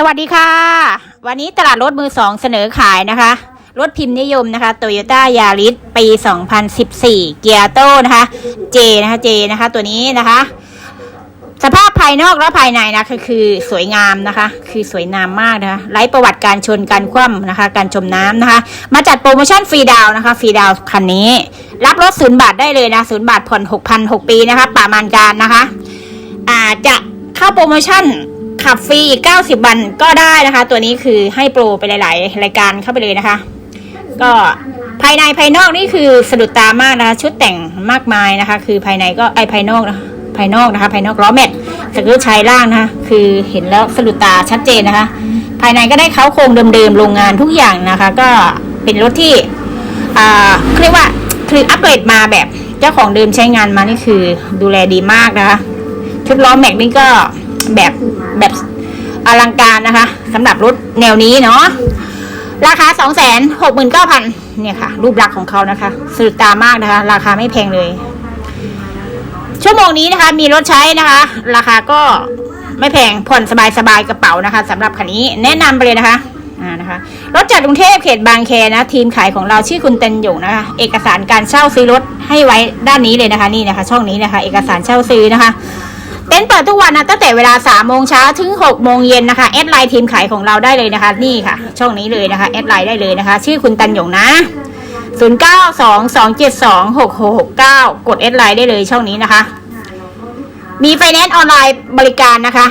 สวัสดีค่ะ วันนี้ตลาดรถมือสองเสนอขายนะคะ รถพิมพ์นิยมนะคะโตโยต้ายาริสปี 2014 เกียร์โตนะคะ เจนะคะเจนะคะ ตัวนี้นะคะ สภาพภายนอกและภายในนะคือคือสวยงามนะคะ คือสวยงามมากนะคะไร้ประวัติการชนการคว่ำนะคะ การจมน้ำนะคะ มาจัดโปรโมชั่นฟรีดาวนะคะฟรีดาวคันนี้ รับรถศูนย์บาทได้เลยนะศูนย์บาทผ่อน6,000 6ปีนะคะประมาณการนะคะ อาจจะเข้าโปรโมชั่น ขับฟรีอีก 90 วันก็ได้นะคะ ตัวนี้คือให้โปรไปหลาย ๆ รายการเข้าไปเลยนะคะ ก็ภายในภายนอกนี่คือสะดุดตามากนะคะ ชุดแต่งมากมายนะคะ คือภายในก็ไอภายนอกนะภายนอกนะคะ ภายนอกล้อแม็กสกรูชายล่างนะคะ คือเห็นแล้วสะดุดตาชัดเจนนะคะ ภายในก็ได้เขาโครงเดิมๆโรงงานทุกอย่างนะคะ ก็เป็นรถที่อ่าเขาเรียกว่าคืออัปเกรดมาแบบเจ้าของเดิมใช้งานมานี่คือดูแลดีมากนะคะ ชุดล้อแม็กนี่ก็ แบบแบบอลังการนะคะสำหรับรถแนวนี้เนาะราคา 2 6 9 0 0 0เนี่ยค่ะ รูปลักษณ์ของเขานะคะสุดตามากนะคะ ราคาไม่แพงเลย ชั่วโมงนี้นะคะ มีรถใช้นะคะ ราคาก็ไม่แพงผ่อนสบายๆกระเป๋านะคะสำหรับคันนี้แนะนำไปเลยนะคะอ่านะคะ รถจากกรุงเทพเขตบางแคนะ ทีมขายของเราชื่อคุณเต็นหยงนะคะ เอกสารการเช่าซื้อรถให้ไว้ด้านนี้เลยนะคะ นี่นะคะ ช่องนี้นะคะ เอกสารเช่าซื้อนะคะ เต็นท์เปิดทุกวันนะตั้งแต่เวลา3โมงเช้าถึง6โมงเย็นนะคะแอดไลน์ทีมขายของเราได้เลยนะคะนี่ค่ะ ช่องนี้เลยนะคะแอดไลน์ได้เลยนะคะ ชื่อคุณตันหยงนะ 0 9 2 2 7 2 6 6 6 9 กดแอดไลน์ได้เลยช่องนี้นะคะ มีไฟแนนซ์ออนไลน์บริการนะคะ